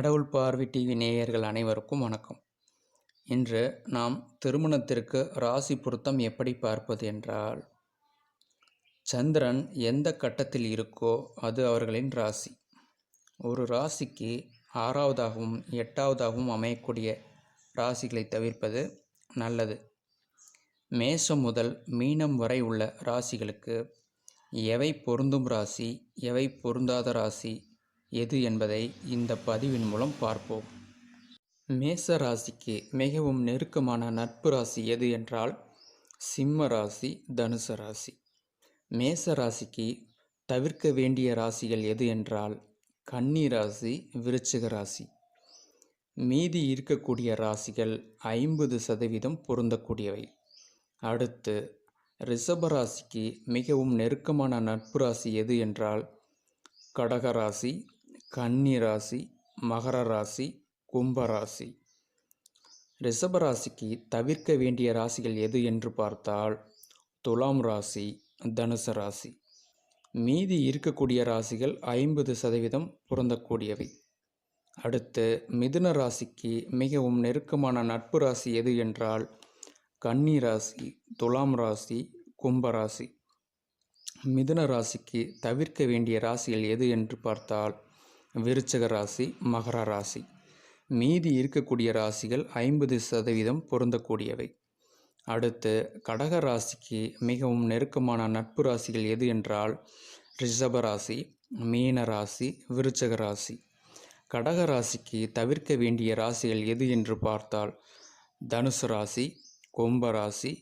கடவுள் பார்வை டிவி நேயர்கள் அனைவருக்கும் வணக்கம். இன்று நாம் திருமணத்திற்கு ராசி பொருத்தம் எப்படி பார்ப்பது என்றால் சந்திரன் எந்த கட்டத்தில் இருக்கோ அது அவர்களின் ராசி. ஒரு ராசிக்கு ஆறாவதாகவும் எட்டாவதாகவும் அமையக்கூடிய ராசிகளை தவிர்ப்பது நல்லது. மேஷம் முதல் மீனம் வரை உள்ள ராசிகளுக்கு எவை பொருந்தும் ராசி எவை பொருந்தாத ராசி எது என்பதை இந்த பதிவின் மூலம் பார்ப்போம். மேச ராசிக்கு மிகவும் நெருக்கமான நட்பு ராசி எது என்றால் சிம்ம ராசி தனுச ராசி. மேச ராசிக்கு தவிர்க்க வேண்டிய ராசிகள் எது என்றால் கன்னி ராசி விருச்சிக ராசி. மீதி இருக்கக்கூடிய ராசிகள் ஐம்பது சதவீதம் பொருந்தக்கூடியவை. அடுத்து ரிஷப ராசிக்கு மிகவும் நெருக்கமான நட்பு ராசி எது என்றால் கடக ராசி கன்னி ராசி மகர ராசி கும்பராசி. ரிஷபராசிக்கு தவிர்க்க வேண்டிய ராசிகள் எது என்று பார்த்தால் துலாம் ராசி தனுசு ராசி. மீதி இருக்கக்கூடிய ராசிகள் ஐம்பது சதவீதம் பொருந்தக்கூடியவை. அடுத்து மிதுன ராசிக்கு மிகவும் நெருக்கமான நட்பு ராசி எது என்றால் கன்னி ராசி துலாம் ராசி கும்பராசி. மிதுன ராசிக்கு தவிர்க்க வேண்டிய ராசிகள் எது என்று பார்த்தால் விருச்சக ராசி மகர ராசி. மீதி இருக்கக்கூடிய ராசிகள் ஐம்பது சதவீதம் பொருந்தக்கூடியவை. அடுத்து கடக ராசிக்கு மிகவும் நெருக்கமான நட்பு ராசிகள் எது என்றால் ரிஷப ராசி மீன ராசி விருச்சக ராசி. கடக ராசிக்கு தவிர்க்க வேண்டிய ராசிகள் எது என்று பார்த்தால் தனுசு ராசி கும்ப ராசி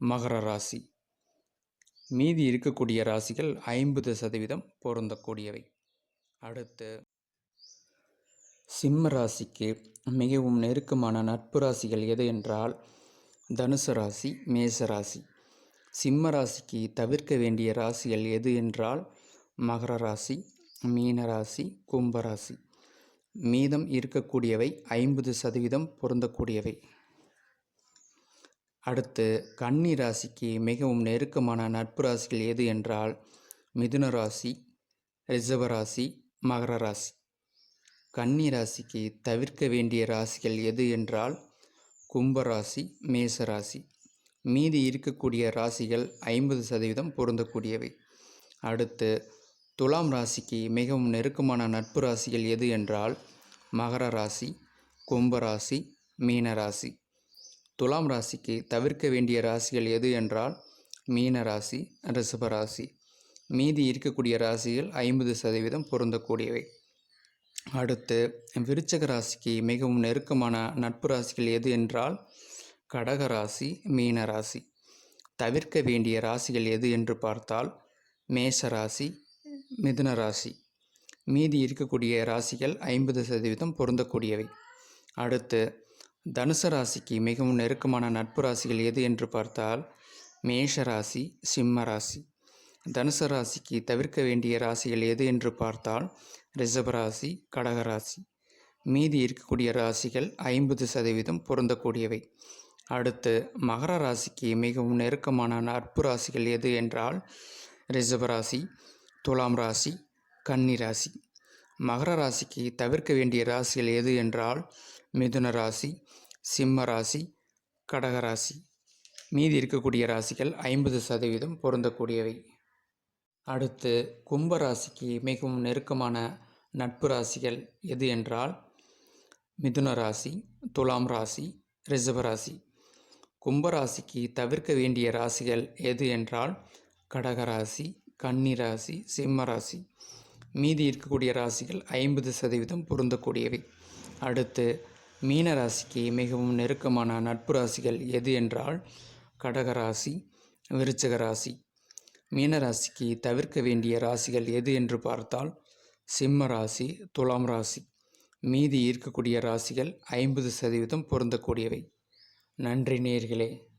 மகர ராசி. மீதி இருக்கக்கூடிய ராசிகள் ஐம்பது சதவீதம் பொருந்தக்கூடியவை. அடுத்து சிம்ம ராசிக்கு மிகவும் நெருக்கமான நட்பு ராசிகள் எது என்றால் தனுசு ராசி மேச ராசி. சிம்ம ராசிக்கு தவிர்க்க வேண்டிய ராசிகள் எது என்றால் மகர ராசி மீன ராசி கும்பராசி மீதம் இருக்கக்கூடியவை ஐம்பது சதவீதம் பொருந்தக்கூடியவை. அடுத்து கன்னி ராசிக்கு மிகவும் நெருக்கமான நட்பு ராசிகள் எது என்றால் மிதுன ராசி ரிஷப ராசி மகர ராசி. கன்னி ராசிக்கு தவிர்க்க வேண்டிய ராசிகள் எது என்றால் கும்பராசி மேச ராசி. மீதி இருக்கக்கூடிய ராசிகள் ஐம்பது சதவீதம் பொருந்தக்கூடியவை. அடுத்து துலாம் ராசிக்கு மிகவும் நெருக்கமான நட்பு ராசிகள் எது என்றால் மகர ராசி கும்பராசி மீன ராசி. துலாம் ராசிக்கு தவிர்க்க வேண்டிய ராசிகள் எது என்றால் மீன ராசி. மீதி இருக்கக்கூடிய ராசிகள் ஐம்பது சதவீதம் பொருந்தக்கூடியவை. அடுத்து விருச்சக ராசிக்கு மிகவும் நெருக்கமான நட்பு ராசிகள் எது என்றால் கடக ராசி மீன ராசி. தவிர்க்க வேண்டிய ராசிகள் எது என்று பார்த்தால் மேஷ ராசி மிதுன ராசி. மீதி இருக்கக்கூடிய ராசிகள் ஐம்பது சதவீதம் பொருந்தக்கூடியவை. அடுத்து தனுசு ராசிக்கு மிகவும் நெருக்கமான நட்பு ராசிகள் எது என்று பார்த்தால் மேஷ ராசி சிம்ம ராசி. தனுசு ராசிக்கு தவிர்க்க வேண்டிய ராசிகள் எது என்று பார்த்தால் ரிஷபராசி ராசி கடக ராசி. மீதி இருக்கக்கூடிய ராசிகள் ஐம்பது சதவீதம் பொருந்தக்கூடியவை. அடுத்து மகர ராசிக்கு மிகவும் நெருக்கமான நட்பு ராசிகள் எது என்றால் ரிஷபராசி துலாம் ராசி கன்னி ராசி. மகர ராசிக்கு தவிர்க்க வேண்டிய ராசிகள் எது என்றால் மிதுன ராசி சிம்ம ராசி கடக ராசி. மீதி இருக்கக்கூடிய ராசிகள் ஐம்பது சதவீதம் பொருந்தக்கூடியவை. அடுத்து கும்ப ராசிக்கு மிகவும் நெருக்கமான நட்பு ராசிகள் எது என்றால் மிதுன ராசி துலாம் ராசி ரிஷப ராசி. கும்பராசிக்கு தவிர்க்க வேண்டிய ராசிகள் எது என்றால் கடகராசி கன்னிராசி ராசி சிம்ம ராசி. மீதி இருக்கக்கூடிய ராசிகள் ஐம்பது சதவீதம் பொருந்தக்கூடியவை. அடுத்து மீன ராசிக்கு மிகவும் நெருக்கமான நட்பு ராசிகள் எது என்றால் கடகராசி விருச்சக மீனராசிக்கு மீன ராசிக்கு தவிர்க்க வேண்டிய ராசிகள் எது என்று பார்த்தால் சிம்ம ராசி துலாம் ராசி. மீதி இருக்கக்கூடிய ராசிகள் ஐம்பது சதவீதம் பொருந்தக்கூடியவை. நன்றி நேர்களே.